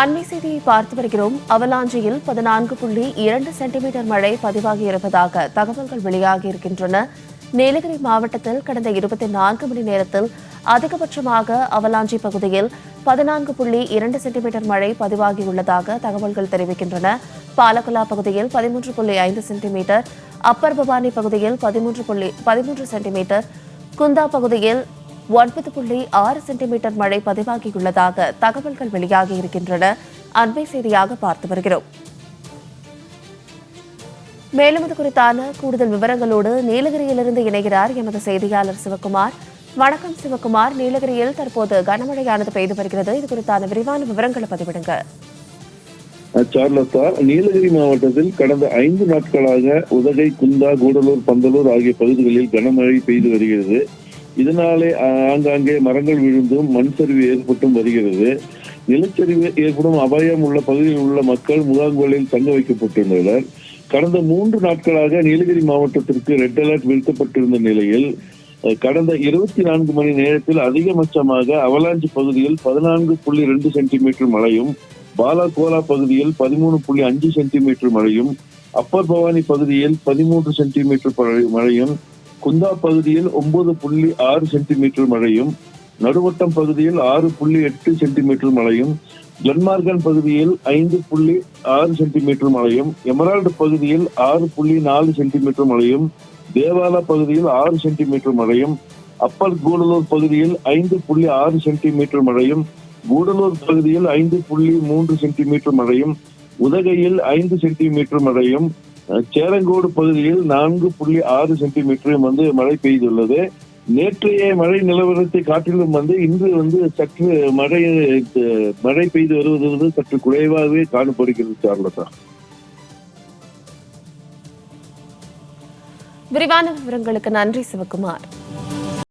அண்மை செய்தியை பார்த்து வருகிறோம். அவலாஞ்சியில் பதினான்கு புள்ளி இரண்டு சென்டிமீட்டர் மழை பதிவாகி இருப்பதாக தகவல்கள் வெளியாகி இருக்கின்றன. நீலகிரி மாவட்டத்தில் கடந்த இருபத்தி நான்கு மணி நேரத்தில் அதிகபட்சமாக அவலாஞ்சி பகுதியில் பதினான்கு புள்ளி இரண்டு சென்டிமீட்டர் மழை பதிவாகியுள்ளதாக தகவல்கள் தெரிவிக்கின்றன. பாலகுலா பகுதியில் பதிமூன்று புள்ளி ஐந்து சென்டிமீட்டர் அப்பர் பவானி பகுதியில் பதிமூன்று புள்ளி பதிமூன்று சென்டிமீட்டர் குந்தா பகுதியில் ஒன்பது புள்ளி ஆறு சென்டிமீட்டர் மழை பதிவாகியுள்ளதாக தகவல்கள் வெளியாகி இருக்கின்றன. அண்மை செய்தியாக பார்த்து வருகிறோம். மேலும் இது குறித்தான கூடுதல் விவரங்களோடு நீலகிரியிலிருந்து இணைகிறார் எமது செய்தியாளர் சிவகுமார். வணக்கம் சிவகுமார். நீலகிரியில் தற்போது கனமழையானது பெய்து வருகிறது. இது குறித்தான விரிவான விவரங்களை பதிவிடுங்க சார்லத்தா நீலகிரி மாவட்டத்தில் கடந்த ஐந்து நாட்களாக உதகை குந்தா கூடலூர் பந்தலூர் ஆகிய பகுதிகளில் கனமழை பெய்து வருகிறது. இதனாலே ஆங்காங்கே மரங்கள் விழுந்தும் மண் சரிவு ஏற்பட்டும் வருகிறது. நிலச்சரிவு ஏற்படும் அபாயம் உள்ள பகுதியில் உள்ள மக்கள் முகாம்களில் தங்க வைக்கப்பட்டுள்ளனர். கடந்த மூன்று நாட்களாக நீலகிரி மாவட்டத்திற்கு ரெட் அலர்ட் விடுக்கப்பட்டிருந்த நிலையில் கடந்த இருபத்தி நான்கு மணி நேரத்தில் அதிகபட்சமாக அவலாஞ்சி பகுதியில் பதினான்கு புள்ளி ரெண்டு சென்டிமீட்டர் மழையும் பாலாகோலா பகுதியில் பதிமூணு புள்ளி அஞ்சு சென்டிமீட்டர் மழையும் அப்பர் பவானி பகுதியில் பதிமூன்று சென்டிமீட்டர் மழையும் குந்தா பகுதியில் ஒன்பது புள்ளி ஆறு சென்டிமீட்டர் மழையும் நடுவட்டம் பகுதியில் ஆறு புள்ளி எட்டு சென்டிமீட்டர் மழையும் கிளன்மார்கன் பகுதியில் ஐந்து புள்ளி ஆறு சென்டிமீட்டர் மழையும் எமரால்டு பகுதியில் ஆறு புள்ளி நாலு சென்டிமீட்டர் மழையும் தேவாலா பகுதியில் ஆறு சென்டிமீட்டர் மழையும் அப்பர் கூடலூர் பகுதியில் ஐந்து புள்ளி ஆறு சென்டிமீட்டர் மழையும் கூடலூர் பகுதியில் ஐந்து புள்ளி மூன்று சென்டிமீட்டர் மழையும் உதகையில் ஐந்து சென்டிமீட்டர் மழையும் சேரங்கோடு பகுதியில் நான்கு புள்ளி ஆறு சென்டிமீட்டரும் வந்து மழை பெய்துள்ளது. நேற்றைய மழை நிலவரத்தை காட்டிலும் வந்து இன்று வந்து சற்று மழை மழை பெய்து வருவது வந்து சற்று குறைவாகவே காணப்படுகிறது சார்லதா. விரிவான விவரங்களுக்கு நன்றி சிவகுமார்.